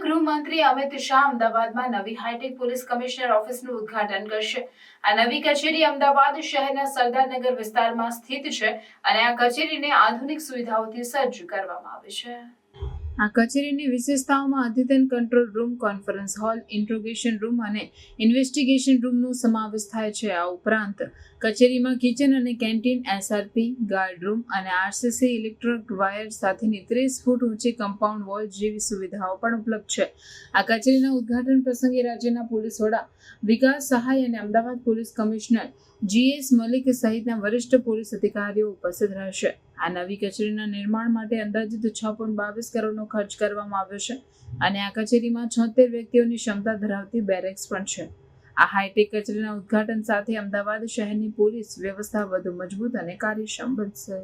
ગૃહમંત્રી અમિત શાહ અમદાવાદમાં નવી હાઈટેક પોલીસ કમિશનર ઓફિસનું ઉદ્ઘાટન કરશે. આ નવી કચેરી અમદાવાદ શહેરના સરદારનગર વિસ્તારમાં સ્થિત છે અને આ કચેરીને આધુનિક સુવિધાઓથી સજ્જ કરવામાં આવી છે. આ કચેરીની વિશેષતાઓમાં અદ્યતન control room, conference hall, interrogation room અને ઇન્વેસ્ટિગેશન રૂમનો સમાવેશ થાય છે. આ ઉપરાંત કચેરીમાં કિચન અને કેન્ટીન, એસઆરપી, ગાર્ડ રૂમ અને આરસીસી ઇલેક્ટ્રોનિક વાયર સાથેની ત્રીસ ફૂટ ઊંચી કમ્પાઉન્ડ વોલ જેવી સુવિધાઓ પણ ઉપલબ્ધ છે. આ કચેરીના ઉદ્ઘાટન પ્રસંગે રાજ્યના પોલીસ વડા વિકાસ સહાય અને Ahmedabad police commissioner GS Malik સહિતના વરિષ્ઠ પોલીસ અધિકારીઓ ઉપસ્થિત રહેશે. આ નવી કચેરીના નિર્માણ માટે અંદાજિત છ પોઈન્ટ બાવીસ કરોડનો ખર્ચ કરવામાં આવ્યો છે અને આ કચેરીમાં છોતેર વ્યક્તિઓની ક્ષમતા ધરાવતી બેરેક્સ પણ છે. આ હાઈટેક કચેરીના ઉદ્ઘાટન સાથે અમદાવાદ શહેરની પોલીસ વ્યવસ્થા વધુ મજબૂત અને કાર્યક્ષમ બનશે.